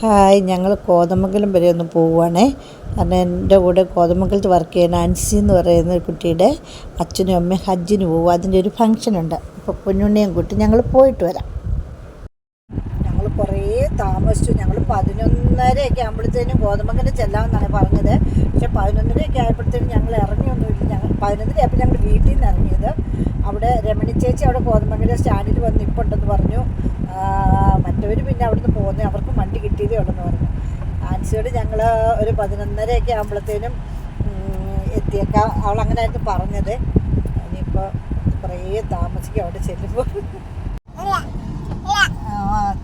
Hi ഞങ്ങൾ കോതമംഗലം വരെ ഒന്ന് പോവുകയാണേ കാരണം എന്റെ കൂടെ കോതമംഗലത്ത് വർക്ക് ചെയ്യുന്ന അൻസി എന്ന് പറയുന്ന കുട്ടിയുടെ അച്ഛനും അമ്മയും ഹജ്ജിന് പോകും അതിന്റെ ഒരു ഫംഗ്ഷൻ ഉണ്ട്. അപ്പോൾ പൊന്നുണ്ണിയും കുട്ടി ഞങ്ങൾ പോയിട്ട് വരാം. ഞങ്ങൾ കുറേ താമസിച്ചു. ഞങ്ങൾ പതിനൊന്നരയൊക്കെ ആകുമ്പോഴത്തേനും കോതമംഗലം ചെല്ലാമെന്നാണ് പറഞ്ഞത്. പക്ഷേ പതിനൊന്നരയൊക്കെ ആയപ്പോഴത്തേനും ഞങ്ങൾ ഇറങ്ങിയൊന്നുമില്ല ഞങ്ങൾ പതിനൊന്നര ആയപ്പോൾ ഞങ്ങൾ വീട്ടിൽ നിന്ന് ഇറങ്ങിയത്. അവിടെ രമണി ചേച്ചി അവിടെ കോതമംഗലം സ്റ്റാൻഡിൽ വന്ന് നിൽപ്പുണ്ടെന്ന് പറഞ്ഞു. മറ്റവർ പിന്നെ അവിടുന്ന് പോകുന്നത് അവർക്ക് വണ്ടി കിട്ടിയതേ ഉള്ളെന്ന് പറഞ്ഞു. ആൻസിയോട് ഞങ്ങൾ ഒരു പതിനൊന്നരയൊക്കെ ആകുമ്പോഴത്തേനും എത്തിയേക്കാം. അവൾ അങ്ങനെ ആയിരുന്നു പറഞ്ഞത്. ഇനിയിപ്പോൾ കുറേ താമസിക്കും അവിടെ ചെല്ലുമ്പോൾ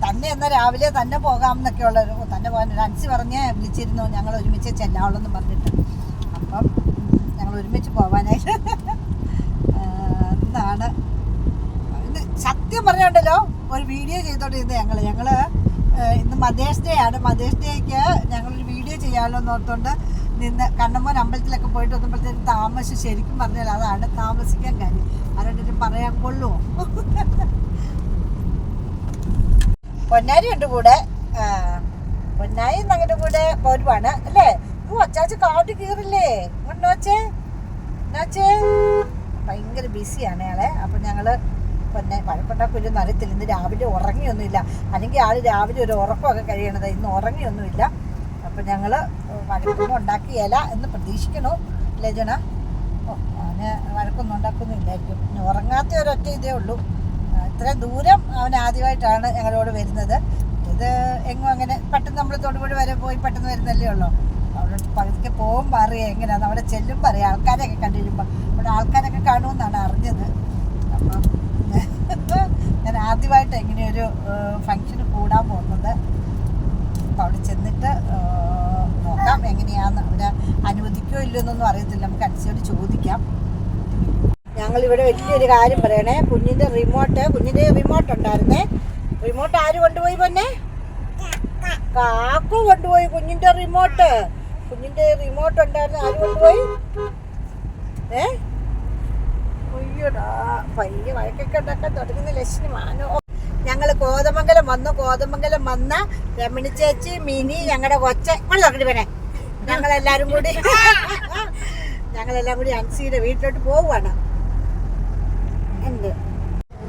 തന്നെ എന്നാൽ രാവിലെ തന്നെ പോകാം എന്നൊക്കെ ഉള്ളൊരു തന്നെ പോകാൻ അൻസി പറഞ്ഞ് വിളിച്ചിരുന്നു. ഞങ്ങൾ ഒരുമിച്ച് ചെല്ലാവുള്ളെന്ന് പറഞ്ഞിട്ട്. അപ്പം ഞങ്ങൾ ഒരുമിച്ച് പോകാനായിട്ട് എന്താണ് സത്യം പറഞ്ഞുണ്ടല്ലോ ഒരു വീഡിയോ ചെയ്തോണ്ടിരുന്നത് ഞങ്ങൾ ഞങ്ങൾ ഇന്ന് മദേഴ്സ് ഡേ ആണ്. മദേഴ്സ് ഡേക്ക് ഞങ്ങളൊരു വീഡിയോ ചെയ്യാമല്ലോ എന്ന് ഓർത്തുകൊണ്ട് നിന്ന് കണ്ണമ്മോൻ അമ്പലത്തിലൊക്കെ പോയിട്ട് വന്നപ്പോഴത്തേക്കും താമസിച്ച് ശരിക്കും പറഞ്ഞാൽ അതാണ് താമസിക്കാൻ കാര്യം. ആരോടും പറയാൻ കൊള്ളുമോ പൊന്നാരി ഉണ്ട് കൂടെ. പൊന്നാരി ഞങ്ങളുടെ കൂടെ പോരുവാണ്. അല്ലേ? ഓ അച്ചാച്ച കാട്ടി കീറില്ലേ? ഉണ്ടോച്ചേ എന്നാച്ചേ ഭയങ്കര ബിസിയാണ് അയാളെ. അപ്പം ഞങ്ങൾ പൊന്നെ വഴക്കുണ്ടാക്കില്ലെന്ന് നരത്തിൽ ഇന്ന് രാവിലെ ഉറങ്ങിയൊന്നുമില്ല. അല്ലെങ്കിൽ ആൾ രാവിലെ ഒരു ഉറക്കമൊക്കെ കഴിയണത്. ഇന്ന് ഉറങ്ങിയൊന്നുമില്ല. അപ്പം ഞങ്ങൾ വഴക്കൊന്നും ഉണ്ടാക്കിയല്ല എന്ന് പ്രതീക്ഷിക്കണു അല്ലേ ഓ അവന് വഴക്കൊന്നും ഉണ്ടാക്കുന്നില്ലായിരിക്കും പിന്നെ ഉറങ്ങാത്ത ഒരൊറ്റ ഇതേ ഉള്ളൂ. ഇത്രയും ദൂരം അവൻ ആദ്യമായിട്ടാണ് ഞങ്ങളോട് വരുന്നത്. ഇത് എങ്ങും അങ്ങനെ പെട്ടെന്ന് നമ്മൾ തൊടുപുഴ വരെ പോയി പെട്ടെന്ന് വരുന്നല്ലേ ഉള്ളൂ. അവിടെ പകുതിക്ക് പോകുമ്പോൾ അറിയാം എങ്ങനെയാണ് അവിടെ ചെല്ലുമ്പോൾ അറിയാം. ആൾക്കാരെയൊക്കെ കണ്ടിരുമ്പോൾ അവിടെ ആൾക്കാരൊക്കെ കാണുമെന്നാണ് അറിഞ്ഞത്. അപ്പം ഞാൻ ആദ്യമായിട്ട് എങ്ങനെയൊരു ഫംഗ്ഷന് കൂടാൻ പോകുന്നത്. അപ്പോൾ അവിടെ ചെന്നിട്ട് നോക്കാം എങ്ങനെയാന്ന് അവിടെ അനുവദിക്കോ ഇല്ലയോ എന്നൊന്നും അറിയത്തില്ല. നമുക്ക് അനുസരിച്ച് ചോദിക്കാം. ഞങ്ങൾ ഇവിടെ വലിയൊരു കാര്യം പറയണേ. കുഞ്ഞിന്റെ റിമോട്ട് കുഞ്ഞിന്റെ റിമോട്ട് ഉണ്ടായിരുന്നേ. റിമോട്ട് ആര് കൊണ്ടുപോയി പൊന്നെ? കാക്കു കൊണ്ടുപോയി കുഞ്ഞിന്റെ റിമോട്ട് കുഞ്ഞിന്റെ റിമോട്ട് ഉണ്ടായിരുന്നു ആര് കൊണ്ടുപോയി? ഏ? അയ്യോടാ പയ്യ വഴക്കൊക്കെ ഉണ്ടാക്കാൻ തുടങ്ങുന്ന ലക്ഷ്മി മാനോ. ഞങ്ങൾ കോതമംഗലം വന്നു കോതമംഗലം വന്ന രമണി ചേച്ചി മിനി ഞങ്ങളുടെ കൊച്ച. നോക്കട്ടെ വരെ ഞങ്ങളെല്ലാരും കൂടി ഞങ്ങളെല്ലാം കൂടി അൻസിയുടെ വീട്ടിലോട്ട് പോവുകയാണ് ഉണ്ട്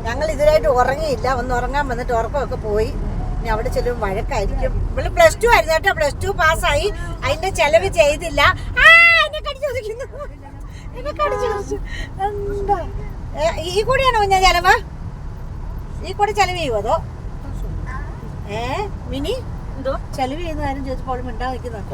ഞങ്ങൾ ഇതിലായിട്ട് ഉറങ്ങിയില്ല. ഒന്ന് ഉറങ്ങാൻ വന്നിട്ട് ഉറക്കമൊക്കെ പോയി. ഇനി അവിടെ ചെല്ലും വഴക്കായിരിക്കും. ഇവൾ പ്ലസ് ടു ആയിരുന്നു കേട്ടോ. പ്ലസ് ടു പാസ്സായി അതിന്റെ ചെലവ് ചെയ്തില്ല. ആ, എന്നെ കടിച്ചു എന്താ? ഈ കൂടിയാണോ ഞാൻ ചെലവ്? ഈ കൂടെ ചെലവ് ചെയ്യുമോ അതോ? ഏ മിനി? എന്തോ? ചെലവ് ചെയ്യുന്ന കാര്യം ചോദിച്ചപ്പോൾ മിണ്ടാ നിൽക്കുന്നുണ്ട്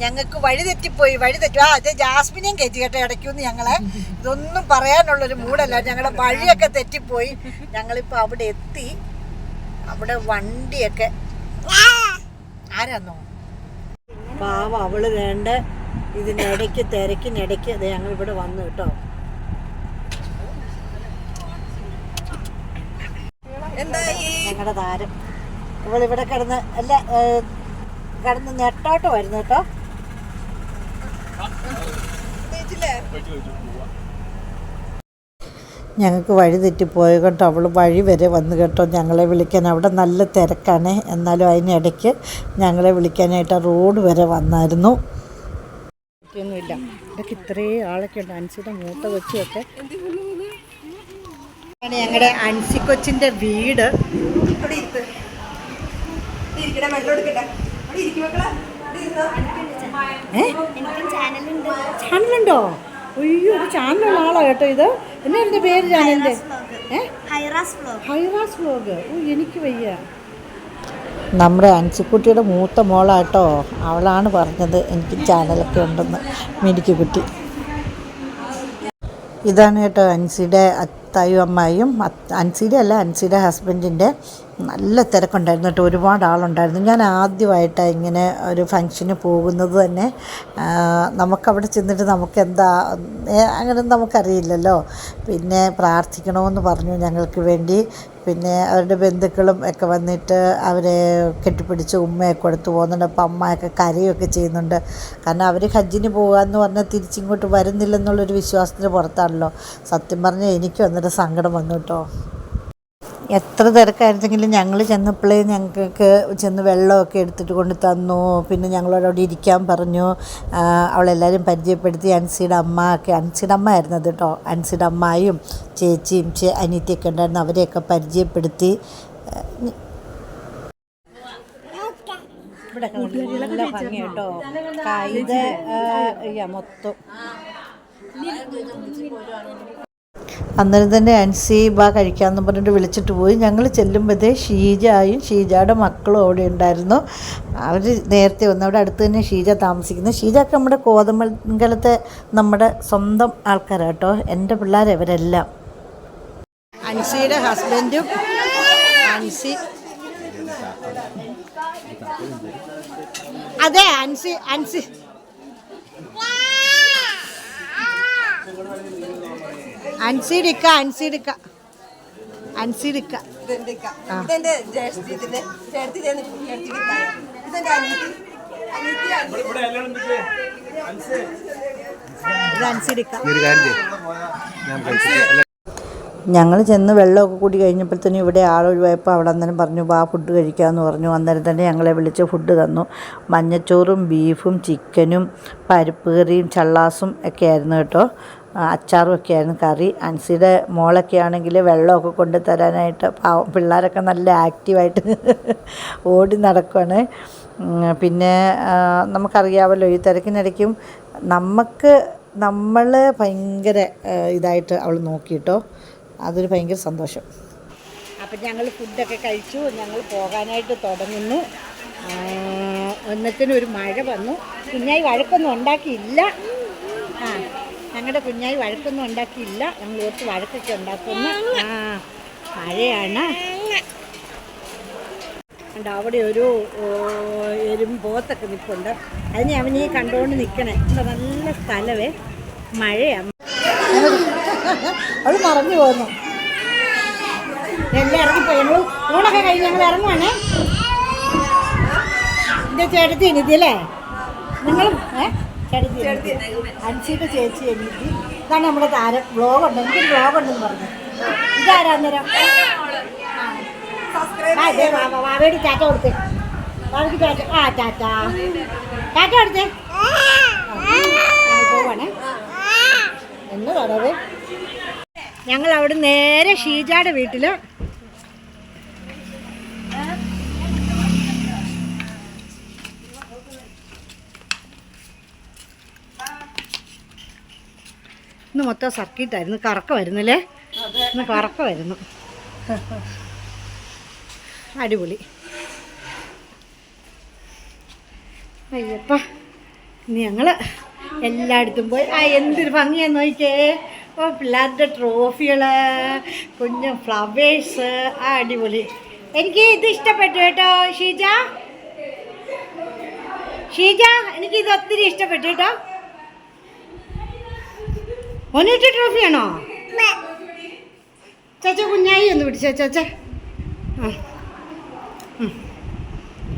ഞങ്ങൾക്ക് വഴി തെറ്റിപ്പോയി വഴി തെറ്റി. ആ അതെ ജാസ്മിനെയും കയറ്റി കേട്ടോ ഇടയ്ക്കൊന്ന് ഞങ്ങളെ. ഇതൊന്നും പറയാനുള്ളൊരു മൂടല്ല. ഞങ്ങളുടെ വഴിയൊക്കെ തെറ്റിപ്പോയി. ഞങ്ങളിപ്പോൾ അവിടെ എത്തി. അവിടെ വണ്ടിയൊക്കെ. ആരാന്നോ? പാവ അവൾ വേണ്ട ഇതിനിടയ്ക്ക് തിരക്കിനിടയ്ക്ക് അത് ഞങ്ങൾ ഇവിടെ വന്നു കേട്ടോ ഞങ്ങളുടെ താരം ഇവളിവിടെ കിടന്ന് അല്ല കിടന്ന് നെട്ടോട്ട് വരുന്നു കേട്ടോ ഞങ്ങൾക്ക് വഴി തെറ്റിപ്പോയ കേട്ടോ. അവൾ വഴി വരെ വന്ന് കേട്ടോ. ഞങ്ങളെ വിളിക്കാൻ അവിടെ നല്ല തിരക്കാണ്. എന്നാലും അതിനിടയ്ക്ക് ഞങ്ങളെ വിളിക്കാനായിട്ട് റോഡ് വരെ വന്നായിരുന്നു. ഒന്നുമില്ല ഇതൊക്കെ ഇത്രയും ആളൊക്കെ ഉണ്ട്. അൻസിയുടെ മൂത്ത കൊച്ചുമൊക്കെ. ഞങ്ങളുടെ അൻസി കൊച്ചിന്റെ വീട്. ഏ? ചാനലുണ്ടോ. അയ്യോ ഒരു ചാനലുള്ള ആളാണ് കേട്ടോ ഇത്. എന്നാ എന്റെ പേര് ചാനലിന്റെ ഹൈറാസ് വ്ലോഗ് ഓ എനിക്ക് വയ്യ. നമ്മുടെ അൻസിക്കുട്ടിയുടെ മൂത്ത മോളാട്ടോ. അവളാണ് പറഞ്ഞത്. എനിക്ക് ചാനലൊക്കെ ഉണ്ടെന്ന്. മിനിക്ക് കുട്ടി. ഇതാണ് കേട്ടോ അൻസിയുടെ അത്തായും അമ്മായിയും. അത്- അൻസിയുടെ അല്ല അൻസിയുടെ ഹസ്ബൻഡിന്റെ നല്ല തിരക്കുണ്ടായിരുന്നു കേട്ടോ. ഒരുപാട് ആളുണ്ടായിരുന്നു. ഞാൻ ആദ്യമായിട്ടാണ് ഇങ്ങനെ ഒരു ഫങ്ഷന് പോകുന്നത് തന്നെ. നമുക്കവിടെ ചെന്നിട്ട് നമുക്ക് എന്താ അങ്ങനെ നമുക്കറിയില്ലല്ലോ. പിന്നെ പ്രാർത്ഥിക്കണമെന്ന് പറഞ്ഞു ഞങ്ങൾക്ക് വേണ്ടി. പിന്നെ അവരുടെ ബന്ധുക്കളും ഒക്കെ വന്നിട്ട് അവരെ കെട്ടിപ്പിടിച്ച് ഉമ്മയൊക്കെ കൊടുത്തു പോകുന്നുണ്ട്. അപ്പം അമ്മയൊക്കെ കരയൊക്കെ ചെയ്യുന്നുണ്ട്. കാരണം അവർ ഹജ്ജിന് പോകാമെന്ന് പറഞ്ഞാൽ തിരിച്ചിങ്ങോട്ട് വരുന്നില്ലെന്നുള്ളൊരു വിശ്വാസത്തിന് പുറത്താണല്ലോ. സത്യം പറഞ്ഞാൽ എനിക്ക് വന്നിട്ട് സങ്കടം വന്നു കേട്ടോ. എത്ര തിരക്കായിരുന്നെങ്കിലും ഞങ്ങൾ ചെന്നപ്പോഴേ ഞങ്ങൾക്ക് ചെന്ന് വെള്ളമൊക്കെ എടുത്തിട്ട് കൊണ്ട് തന്നു. പിന്നെ ഞങ്ങളോട് അവിടെ ഇരിക്കാൻ പറഞ്ഞു. അവളെല്ലാവരും പരിചയപ്പെടുത്തി. അൻസിയുടെ അമ്മ ഒക്കെ അൻസിയുടെ അമ്മ ആയിരുന്നു കേട്ടോ അൻസിയുടെ അമ്മായും ചേച്ചിയും ചേ അനിയത്തിയൊക്കെ ഉണ്ടായിരുന്നു. അവരെയൊക്കെ പരിചയപ്പെടുത്തി. ഇവിടെ കേട്ടോ. മൊത്തം. അന്നേരം തന്നെ അൻസി ബാ കഴിക്കാമെന്ന് പറഞ്ഞിട്ട് വിളിച്ചിട്ട് പോയി. ഞങ്ങൾ ചെല്ലുമ്പോഴത്തേ ഷീജായും ഷീജയുടെ മക്കളും അവിടെ ഉണ്ടായിരുന്നു. അവർ നേരത്തെ വന്നു അവിടെ അടുത്ത് തന്നെ ഷീജ താമസിക്കുന്നത് ഷീജക്ക് നമ്മുടെ കോതമംഗലത്തെ നമ്മുടെ സ്വന്തം ആൾക്കാരാണ് കേട്ടോ. എന്റെ പിള്ളേരവരെല്ലാം അൻസിയുടെ ഹസ്ബൻഡും അൻസി. അതെ അൻസി അൻസി. ഞാൻ കഴിച്ചിട്ട് അല്ല. ഞങ്ങൾ ചെന്ന് വെള്ളമൊക്കെ കൂടി കഴിഞ്ഞപ്പോഴത്തേനും ഇവിടെ ആളൊഴിവായപ്പോൾ അവിടെ അന്നേരം പറഞ്ഞു ബാ ഫുഡ് കഴിക്കാമെന്ന് പറഞ്ഞു. അന്നേരം തന്നെ ഞങ്ങളെ വിളിച്ച് ഫുഡ് തന്നു. മഞ്ഞച്ചോറും ബീഫും ചിക്കനും പരിപ്പ് കറിയും ചള്ളാസും ഒക്കെ ആയിരുന്നു കേട്ടോ. ആ, അച്ചാറും ഒക്കെ ആയിരുന്നു കറി. അൻസിയുടെ മോളൊക്കെ ആണെങ്കിൽ വെള്ളമൊക്കെ കൊണ്ട് തരാനായിട്ട് പിള്ളേരൊക്കെ നല്ല ആക്റ്റീവായിട്ട് ഓടി നടക്കുവാണ്. പിന്നെ നമുക്കറിയാമല്ലോ ഈ തിരക്കിനിടയ്ക്കും നമുക്ക് നമ്മൾ ഭയങ്കര ഇതായിട്ട് അവൾ നോക്കിയിട്ടോ. അതൊരു ഭയങ്കര സന്തോഷം. അപ്പം ഞങ്ങൾ ഫുഡൊക്കെ കഴിച്ചു. ഞങ്ങൾ പോകാനായിട്ട് തുടങ്ങുന്നു. ഒന്നത്തിനൊരു മഴ വന്നു. കുഞ്ഞായി വഴക്കൊന്നും ഉണ്ടാക്കിയില്ല. ഞങ്ങളുടെ കുഞ്ഞായി വഴക്കൊന്നും ഉണ്ടാക്കിയില്ല. ഞങ്ങൾ കുറച്ച് വഴക്കൊക്കെ ഉണ്ടാക്കുന്നു. ആ മഴയാണ്. ഉണ്ട് അവിടെ ഒരു എരും എരുമ്പോത്തൊക്കെ നിൽപ്പുണ്ട് അതിനെ അവനീ കണ്ടുകൊണ്ട് നിൽക്കണേ നല്ല സ്ഥലമേ മഴയാണ് അവൾ മറന്നു പോകുന്നു എല്ലാം ഇറങ്ങിപ്പോയി. ഞങ്ങൾ ഊണൊക്കെ കഴിഞ്ഞ് ഞങ്ങൾ ഇറങ്ങുവാണേ. എന്റെ ചേട്ടത്തി എനിത്തിയല്ലേ നിങ്ങളും ഏ? ചേട്ടത്തി ചേച്ചി എനിക്ക് ഇതാണ് നമ്മുടെ താരം. എനിക്ക് ബ്ലോഗ് ഉണ്ടെന്ന് പറഞ്ഞു. ഇതാരാ അന്നേരം? അതെ ഇതേ വാ- വാ- വാവേടി ടാറ്റ കൊടുത്തേ. വാവയ്ക്ക് ടാറ്റ. ആ ചാറ്റ ടാറ്റ കൊടുത്തേ. പോവാണേ. എന്ന് എന്നതാണത് ഞങ്ങൾ അവിടെ നേരെ ഷീജയുടെ വീട്ടിൽ ഇന്ന് മൊത്തം സർക്കിട്ടായിരുന്നു കറക്കമായിരുന്നല്ലേ ഇന്ന് കറക്കമായിരുന്നു അടിപൊളി. അയ്യപ്പ ഇനി ഞങ്ങൾ എല്ലായിടത്തും പോയി. ആ എന്തൊരു ഭംഗിയാന്ന് നോക്കിയേ. ഓ പിള്ളേരുടെ ട്രോഫികൾ കുഞ്ഞു ഫ്ലവേഴ്സ്. ആ അടിപൊളി. എനിക്ക് ഇത് ഇഷ്ടപ്പെട്ടു കേട്ടോ ഷീജ. ഷീജ എനിക്ക് ഇത് ഒത്തിരി ഇഷ്ടപ്പെട്ടു കേട്ടോ. ഒന്നിട്ട് ട്രോഫിയാണോ ചേച്ച കുഞ്ഞായി ഒന്ന് പിടിച്ച ചേച്ച. ആ.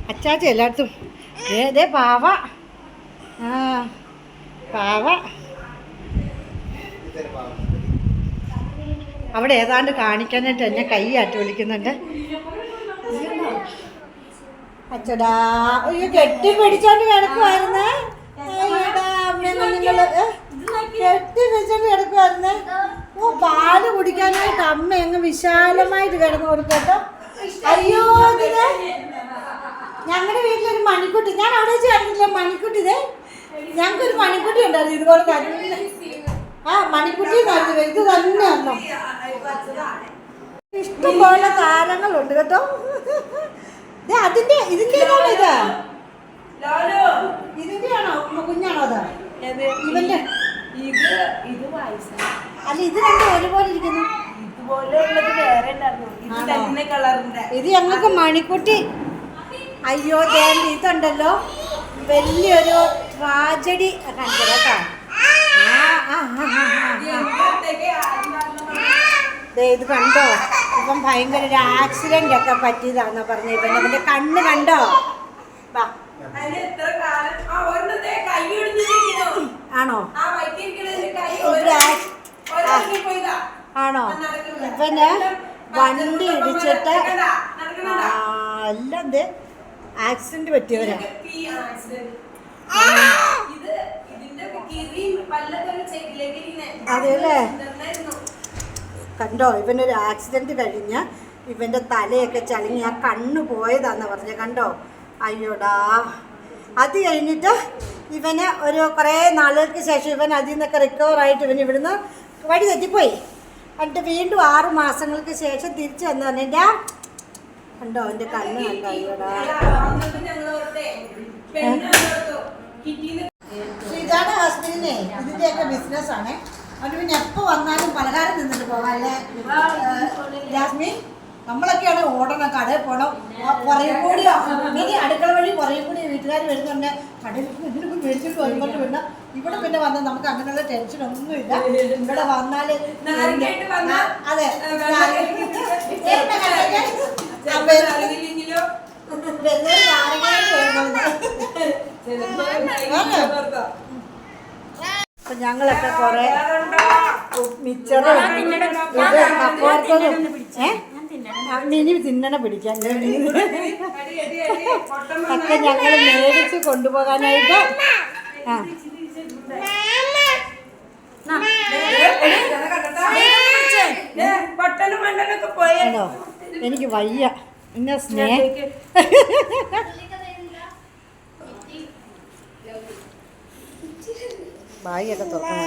അച്ചാച്ച എല്ലായിടത്തും. ദേ പാവ. ആ പാവ. അവിടെ ഏതാണ്ട് കാണിക്കാനായിട്ട് എന്നെ കൈ ആട്ടി വിളിക്കുന്നുണ്ട്. അച്ചടാ അയ്യോ കെട്ടി പിടിച്ചോണ്ട് കിടക്കുവായിരുന്നേ. അയ്യടാ അമ്മയെന്ന് നിങ്ങൾ? കെട്ടി വെച്ചിട്ട് കിടക്കുവായിരുന്നേ. ഓ പാൽ കുടിക്കാനായിട്ട് അമ്മ അങ്ങ് വിശാലമായിട്ട് കിടന്നു കൊടുക്കട്ടോ അയ്യോ ഇതിന്. ഞങ്ങളുടെ വീട്ടിലൊരു മണിക്കുട്ടി ഞാൻ അവിടെ വെച്ച് കണ്ടില്ല മണിക്കുട്ടി ഇതേ. ഞങ്ങൾക്കൊരു മണിക്കുട്ടി ഉണ്ടായിരുന്നു ഇതുപോലെ തന്നെ ആ മണിക്കുട്ടി നടന്നു ഇത് തന്നെ അന്നോ ഇഷ്ടംപോലെ താരങ്ങളുണ്ട് കേട്ടോ. അതിന്റെ ഇതിന്റെ ആണോ ഇത്? ഇതിന്റെ ആണോ കുഞ്ഞാണോ അതാ? ഇവന്റെ ഇത് ഇത് വായിച്ച അല്ല ഇത് രണ്ടും ഒരുപോലെ ഇരിക്കുന്നു. ഇതുപോലെ ഉള്ളത് വേറെ ഉണ്ടായിരുന്നു. ഇത് ആണോ? തന്നെ കളറിന്റെ. ഇത് ഞങ്ങൾക്ക് മണിക്കുട്ടി. അയ്യോ ദേണ്ട ഇതുണ്ടല്ലോ. വലിയൊരു ട്രാജഡി. കാണിച്ചത് കേട്ടോ? ആ, ആ, ആ, ആ, ആ, ആ. ഇത് കണ്ടോ? ഇപ്പം ഭയങ്കര ഒരു ആക്സിഡന്റ് ഒക്കെ പറ്റിയതാണെന്നാ പറഞ്ഞ. ഇപ്പം അവന്റെ കണ്ണ് കണ്ടോ? ആണോ? അതിന് ആണോ? ഇവന് വണ്ടി ഇടിച്ചിട്ട് എല്ലാം ആക്സിഡന്റ് പറ്റിയവരാ. അതെല്ലേ കണ്ടോ ഇവനൊരു ആക്സിഡന്റ് കഴിഞ്ഞ് ഇവന്റെ തലയൊക്കെ ചളിങ്ങി ആ കണ്ണ് പോയതാന്ന് പറഞ്ഞ കണ്ടോ? അയ്യോടാ. അത് കഴിഞ്ഞിട്ട് ഇവന് ഒരു കുറേ നാളുകൾക്ക് ശേഷം ഇവൻ അതിൽ നിന്നൊക്കെ റിക്കവർ ആയിട്ട് ഇവൻ ഇവിടുന്ന് വഴി തെറ്റിപ്പോയി. എന്നിട്ട് വീണ്ടും ആറ് മാസങ്ങൾക്ക് ശേഷം തിരിച്ചു വന്നു പറഞ്ഞാ കണ്ടോ എന്റെ കണ്ണ് ഇതാണ് ഹസ്ബൻഡിനെ ഇതിന്റെയൊക്കെ ബിസിനസ്സാണ് അതുകൊണ്ട് പിന്നെ എപ്പോൾ വന്നാലും പലഹാരം നിന്നിട്ട് പോകാം അല്ലേ? ജാസ്മിൻ? നമ്മളൊക്കെയാണ് ഓടണം കടയിൽ പോണം. കുറേ കൂടി ഇനി അടുക്കള വഴി കുറേ കൂടി വീട്ടുകാർ വരുന്നുണ്ട് കടയിൽ ഇതിനൊക്കെ മേടിച്ചിട്ട് വരുമ്പോട്ട് പിന്നെ ഇവിടെ പിന്നെ വന്നാൽ നമുക്ക് അങ്ങനെയുള്ള ടെൻഷൻ ഒന്നുമില്ല ഇവിടെ വന്നാൽ അതെ. അപ്പൊ ഞങ്ങളൊക്കെ കൊറേ മിച്ചറും ഏഹ് മിനി തിന്നണ പിടിക്കാൻ ഒക്കെ ഞങ്ങൾ മേടിച്ച് കൊണ്ടുപോകാനായിട്ട്. ആ. എനിക്ക് വയ്യ. എന്നെ സ്നേഹ ബാഗൊക്കെ തുറക്കണം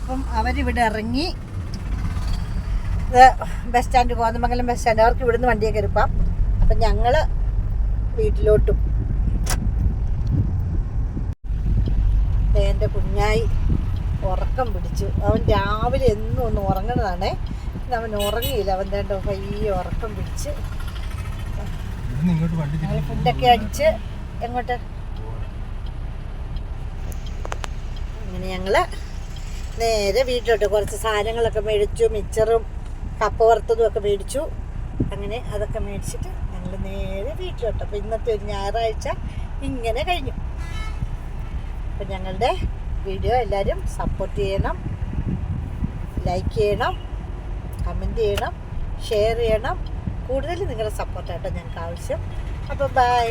അപ്പം അവരിവിടെ ഇറങ്ങി. ഇത് bus stand Kothamangalam bus stand അവർക്ക് ഇവിടുന്ന് വണ്ടിയൊക്കെ എടുക്കാം. അപ്പം ഞങ്ങൾ വീട്ടിലോട്ടും. എന്റെ കുഞ്ഞായി ഉറക്കം പിടിച്ചു. അവൻ രാവിലെ എന്നും ഒന്ന് ഉറങ്ങണതാണേ ഇന്ന് അവൻ ഉറങ്ങിയില്ല. അവൻ തേണ്ട പയ്യെ ഉറക്കം പിടിച്ച്. ഫുഡൊക്കെ അടിച്ച് എങ്ങോട്ട്? അങ്ങനെ ഞങ്ങൾ നേരെ വീട്ടിലോട്ട്. കുറച്ച് സാധനങ്ങളൊക്കെ മേടിച്ചു മിച്ചറും കപ്പ വറുത്തതും ഒക്കെ മേടിച്ചു. അങ്ങനെ അതൊക്കെ മേടിച്ചിട്ട് ഞങ്ങൾ നേരെ വീട്ടിലോട്ട്. അപ്പോൾ ഇന്നത്തെ ഒരു ഞായറാഴ്ച ഇങ്ങനെ കഴിഞ്ഞു. അപ്പം ഞങ്ങളുടെ വീഡിയോ എല്ലാവരും സപ്പോർട്ട് ചെയ്യണം ലൈക്ക് ചെയ്യണം കമന്റ് ചെയ്യണം ഷെയർ ചെയ്യണം. കൂടുതൽ നിങ്ങളുടെ സപ്പോർട്ടായിട്ടോ ഞങ്ങൾക്ക് ആവശ്യം. അപ്പോൾ ബൈ